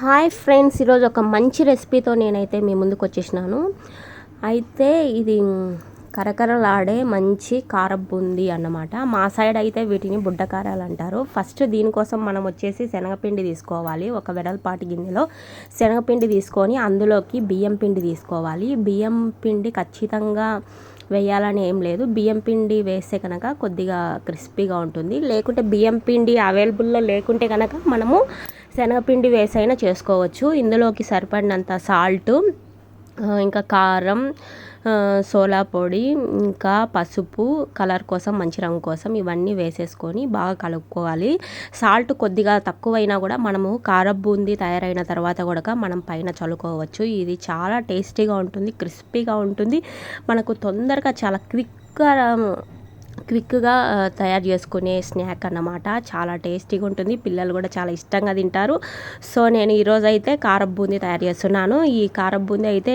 Hi friends ఈరోజు ఒక మంచి రెసిపీతో నేనైతే మీ ముందుకు వచ్చేసినాను. అయితే ఇది కరకరలాడే మంచి కారం అన్నమాట. మా సైడ్ అయితే వీటిని బుడ్డ కారాలు అంటారు. ఫస్ట్ దీనికోసం మనం వచ్చేసి శనగపిండి తీసుకోవాలి. ఒక వెడల్పాటి గిన్నెలో శనగపిండి తీసుకొని అందులోకి బియ్యం పిండి తీసుకోవాలి. బియ్యం పిండి ఖచ్చితంగా వేయాలని ఏం లేదు. బియ్యం పిండి వేస్తే కనుక కొద్దిగా క్రిస్పీగా ఉంటుంది. లేకుంటే బియ్యం పిండి అవైలబుల్లో లేకుంటే కనుక మనము శనగపిండి వేసైనా చేసుకోవచ్చు. ఇందులోకి సరిపడినంత సాల్ట్ ఇంకా కారం సోలా పొడి ఇంకా పసుపు కలర్ కోసం మంచి రంగు కోసం ఇవన్నీ వేసేసుకొని బాగా కలుపుకోవాలి. సాల్ట్ కొద్దిగా తక్కువైనా కూడా మనము కారం బూందీ తయారైన తర్వాత కూడా మనం పైన చల్లుకోవచ్చు. ఇది చాలా టేస్టీగా ఉంటుంది క్రిస్పీగా ఉంటుంది. మనకు తొందరగా చాలా క్విక్గా క్విక్గా తయారు చేసుకునే స్నాక్ అన్నమాట. చాలా టేస్టీగా ఉంటుంది. పిల్లలు కూడా చాలా ఇష్టంగా తింటారు. సో నేను ఈరోజు అయితే కారం బూందీ తయారు చేస్తున్నాను. ఈ కారం బూందీ అయితే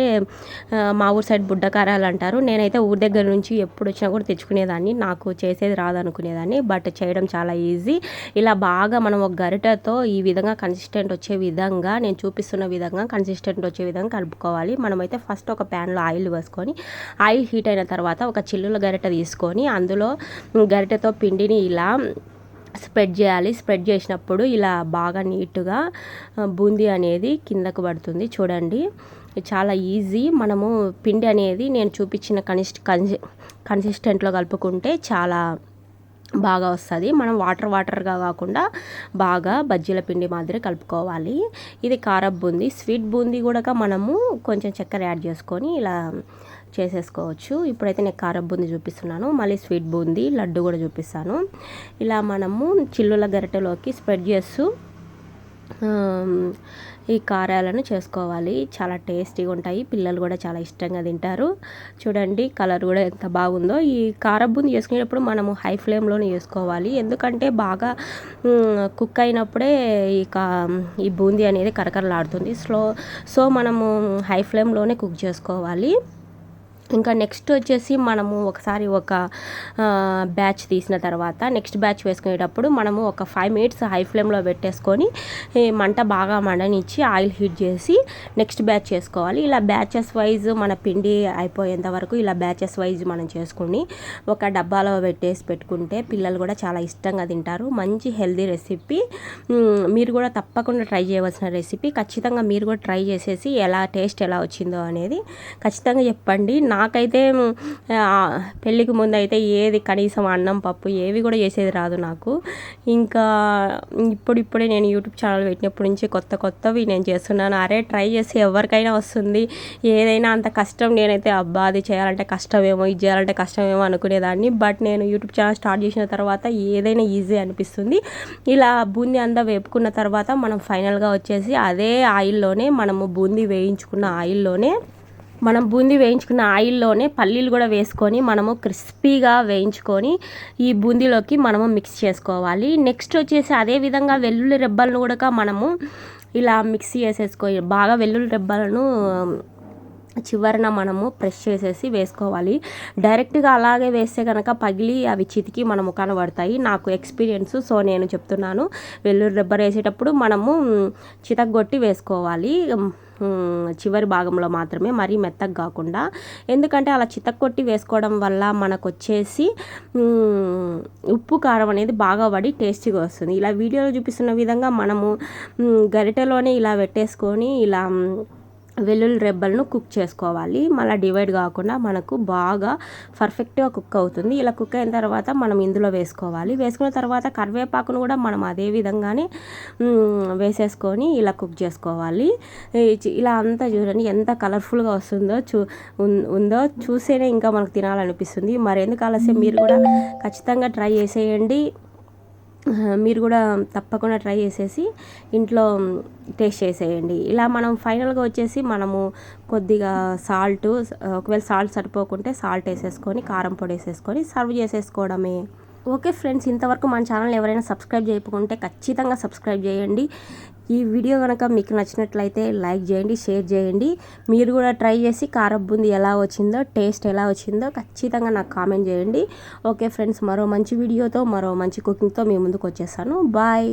మా ఊరు సైడ్ బుడ్డకారాలు అంటారు. నేనైతే ఊరి దగ్గర నుంచి ఎప్పుడు వచ్చినా కూడా తెచ్చుకునేదాన్ని. నాకు చేసేది రాదనుకునేదాన్ని బట్ చేయడం చాలా ఈజీ. ఇలా బాగా మనం ఒక గరిటతో ఈ విధంగా కన్సిస్టెంట్ వచ్చే విధంగా నేను చూపిస్తున్న విధంగా కన్సిస్టెంట్ వచ్చే విధంగా కలుపుకోవాలి. మనమైతే ఫస్ట్ ఒక ప్యాన్లో ఆయిల్ వేసుకొని ఆయిల్ హీట్ అయిన తర్వాత ఒక చిల్లుల గరిట తీసుకొని అందులో గరిటెతో పిండిని ఇలా స్ప్రెడ్ చేయాలి. స్ప్రెడ్ చేసినప్పుడు ఇలా బాగా నీట్గా బూందీ అనేది కిందకు పడుతుంది. చూడండి చాలా ఈజీ. మనము పిండి అనేది నేను చూపించిన కనిస్ట్ కన్సి కన్సిస్టెంట్లో కలుపుకుంటే చాలా బాగా వస్తుంది. మనం వాటర్ వాటర్గా కాకుండా బాగా బజ్జీల పిండి మాదిరి కలుపుకోవాలి. ఇది కారం బూందీ స్వీట్ బూందీ కూడా మనము కొంచెం చక్కెర యాడ్ చేసుకొని ఇలా చేసేసుకోవచ్చు. ఇప్పుడైతే నేను కారం బూందీ చూపిస్తున్నాను. మళ్ళీ స్వీట్ బూందీ లడ్డు కూడా చూపిస్తాను. ఇలా మనము చిల్లుల గరిటెలోకి స్ప్రెడ్ చేస్తూ ఈ కారాలను చేసుకోవాలి. చాలా టేస్టీగా ఉంటాయి. పిల్లలు కూడా చాలా ఇష్టంగా తింటారు. చూడండి కలర్ కూడా ఎంత బాగుందో. ఈ కారం బూంది చేసుకునేటప్పుడు మనము హై ఫ్లేమ్లోనే చేసుకోవాలి. ఎందుకంటే బాగా కుక్ అయినప్పుడే ఈ కా ఈ బూందీ అనేది కరకరలాడుతుంది. స్లో సో మనము హై ఫ్లేమ్లోనే కుక్ చేసుకోవాలి. ఇంకా నెక్స్ట్ వచ్చేసి మనము ఒకసారి ఒక బ్యాచ్ తీసిన తర్వాత నెక్స్ట్ బ్యాచ్ వేసుకునేటప్పుడు మనము ఒక ఫైవ్ మినిట్స్ హై ఫ్లేమ్లో పెట్టేసుకొని మంట బాగా మండనిచ్చి ఆయిల్ హీట్ చేసి నెక్స్ట్ బ్యాచ్ చేసుకోవాలి ఇలా బ్యాచెస్ వైజ్ మన పిండి అయిపోయేంత వరకు ఇలా బ్యాచెస్ వైజ్ మనం చేసుకుని ఒక డబ్బాలో పెట్టేసి పెట్టుకుంటే పిల్లలు కూడా చాలా ఇష్టంగా తింటారు. మంచి హెల్దీ రెసిపీ మీరు కూడా తప్పకుండా ట్రై చేయవలసిన రెసిపీ ఖచ్చితంగా మీరు కూడా ట్రై చేసేసి ఎలా టేస్ట్ ఎలా వచ్చిందో అనేది ఖచ్చితంగా చెప్పండి. నాకైతే పెళ్ళికి ముందు అయితే ఏది కనీసం అన్నం పప్పు ఏవి కూడా చేసేది రాదు నాకు. ఇంకా ఇప్పుడిప్పుడే నేను యూట్యూబ్ ఛానల్ పెట్టినప్పటి నుంచి కొత్త కొత్తవి నేను చేస్తున్నాను. అరే ట్రై చేసి ఎవరికైనా వస్తుంది. ఏదైనా అంత కష్టం నేనైతే అబ్బా అది చేయాలంటే కష్టమేమో ఇది చేయాలంటే కష్టమేమో అనుకునేదాన్ని. బట్ నేను యూట్యూబ్ ఛానల్ స్టార్ట్ చేసిన తర్వాత ఏదైనా ఈజీ అనిపిస్తుంది. ఇలా బూందీ అంతా వేపుకున్న తర్వాత మనం ఫైనల్గా వచ్చేసి అదే ఆయిల్లోనే మనము బూందీ వేయించుకున్న ఆయిల్లోనే మనం బూందీ వేయించుకున్న ఆయిల్లోనే పల్లీలు కూడా వేసుకొని మనము క్రిస్పీగా వేయించుకొని ఈ బూందీలోకి మనము మిక్స్ చేసుకోవాలి. నెక్స్ట్ వచ్చేసి అదే విధంగా వెల్లుల్లి రెబ్బలను కూడా మనము ఇలా మిక్సీ చేసేసుకో బాగా వెల్లుల్లి రెబ్బలను చివరన మనము ప్రెస్ చేసేసి వేసుకోవాలి. డైరెక్ట్గా అలాగే వేస్తే కనుక పగిలి అవి చితికి మనము కనబడతాయి నాకు ఎక్స్పీరియన్స్ సో నేను చెప్తున్నాను. వెల్లుల్లి రెబ్బర్ వేసేటప్పుడు మనము చితగొట్టి వేసుకోవాలి. చివరి భాగంలో మాత్రమే మరీ మెత్తగా కాకుండా. ఎందుకంటే అలా చితక్కొట్టి వేసుకోవడం వల్ల మనకు వచ్చేసి ఉప్పు కారం అనేది బాగా పడి టేస్టీగా వస్తుంది. ఇలా వీడియోలో చూపిస్తున్న విధంగా మనము గరిటెలోనే ఇలా పెట్టేసుకొని ఇలా వెల్లుల్లి రెబ్బలను కుక్ చేసుకోవాలి. మళ్ళీ డివైడ్ కాకుండా మనకు బాగా పర్ఫెక్ట్గా కుక్ అవుతుంది. ఇలా కుక్ అయిన తర్వాత మనం ఇందులో వేసుకోవాలి. వేసుకున్న తర్వాత కరివేపాకును కూడా మనం అదే విధంగానే వేసేసుకొని ఇలా కుక్ చేసుకోవాలి. ఇలా అంతా చూడండి ఎంత కలర్ఫుల్గా వస్తుందో చూ ఉందో చూసేనే ఇంకా మనకు తినాలనిపిస్తుంది. మరెందుకు ఆలస్యం? మీరు కూడా ఖచ్చితంగా ట్రై చేసేయండి. మీరు కూడా తప్పకుండా ట్రై చేసేసి ఇంట్లో టేస్ట్ చేసేయండి. ఇలా మనం ఫైనల్గా వచ్చేసి మనము కొద్దిగా సాల్ట్ ఒకవేళ సాల్ట్ సరిపోకుంటే సాల్ట్ వేసేసుకొని కారం పొడి వేసేసుకొని సర్వ్ చేసేసుకోవడమే. ఓకే ఫ్రెండ్స్ ఇంతవరకు మన ఛానల్ ఎవరైనా సబ్స్క్రైబ్ చేయకుంటే ఖచ్చితంగా సబ్స్క్రైబ్ చేయండి. ఈ వీడియో కనుక మీకు నచ్చినట్లయితే లైక్ చేయండి షేర్ చేయండి. మీరు కూడా ట్రై చేసి కారం బుంది ఎలా వచ్చిందో టేస్ట్ ఎలా వచ్చిందో ఖచ్చితంగా నాకు కామెంట్ చేయండి. ఓకే ఫ్రెండ్స్ మరో మంచి వీడియోతో మరో మంచి కుకింగ్తో మీ ముందుకు వచ్చేసాను బాయ్.